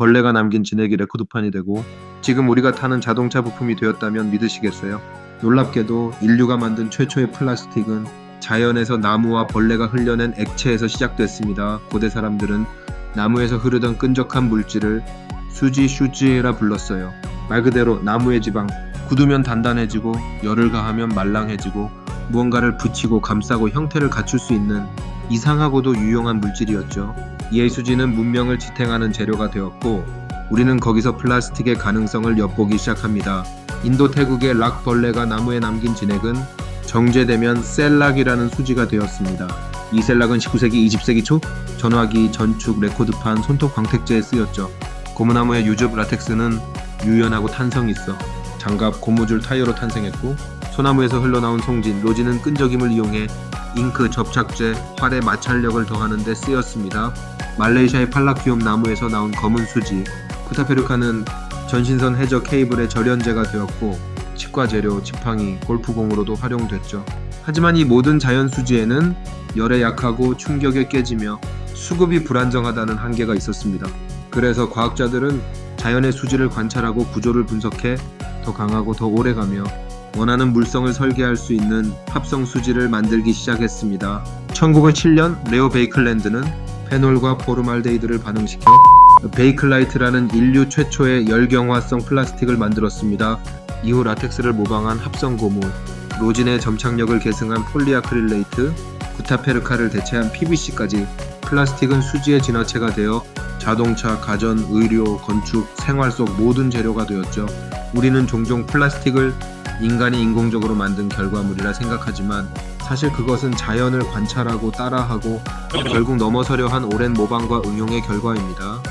벌레가 남긴 진액이 레코드판이 되고 지금 우리가 타는 자동차 부품이 되었다면 믿으시겠어요? 놀랍게도 인류가 만든 최초의 플라스틱은 자연에서 나무와 벌레가 흘려낸 액체에서 시작됐습니다. 고대 사람들은 나무에서 흐르던 끈적한 물질을 수지 슈지라 불렀어요. 말 그대로 나무의 지방. 굳으면 단단해지고 열을 가하면 말랑해지고 무언가를 붙이고 감싸고 형태를 갖출 수 있는 이상하고도 유용한 물질이었죠. 이의 수지는 문명을 지탱하는 재료가 되었고 우리는 거기서 플라스틱의 가능성을 엿보기 시작합니다. 인도 태국의 락벌레가 나무에 남긴 진액은 정제되면 셀락이라는 수지가 되었습니다. 이 셀락은 19세기 20세기 초 전화기, 전축, 레코드판, 손톱 광택제에 쓰였죠. 고무나무의 유즙 라텍스는 유연하고 탄성이 있어 장갑, 고무줄, 타이어로 탄생했고 소나무에서 흘러나온 송진, 로진은 끈적임을 이용해 잉크, 접착제, 활의 마찰력을 더하는 데 쓰였습니다. 말레이시아의 팔라키움 나무에서 나온 검은 수지, 쿠타페르카는 전신선 해저 케이블의 절연제가 되었고 치과 재료, 지팡이, 골프공으로도 활용됐죠. 하지만 이 모든 자연 수지에는 열에 약하고 충격에 깨지며 수급이 불안정하다는 한계가 있었습니다. 그래서 과학자들은 자연의 수지를 관찰하고 구조를 분석해 더 강하고 더 오래가며 원하는 물성을 설계할 수 있는 합성 수지를 만들기 시작했습니다. 1907년 레오 베이클랜드는 페놀과 포르말데이드를 반응시켜 베이클라이트라는 인류 최초의 열경화성 플라스틱을 만들었습니다. 이후 라텍스를 모방한 합성 고무, 로진의 점착력을 계승한 폴리아크릴레이트, 구타페르카를 대체한 PVC까지 플라스틱은 수지의 진화체가 되어 자동차, 가전, 의료, 건축, 생활 속 모든 재료가 되었죠. 우리는 종종 플라스틱을 인간이 인공적으로 만든 결과물이라 생각하지만 사실 그것은 자연을 관찰하고 따라하고 결국 넘어서려 한 오랜 모방과 응용의 결과입니다.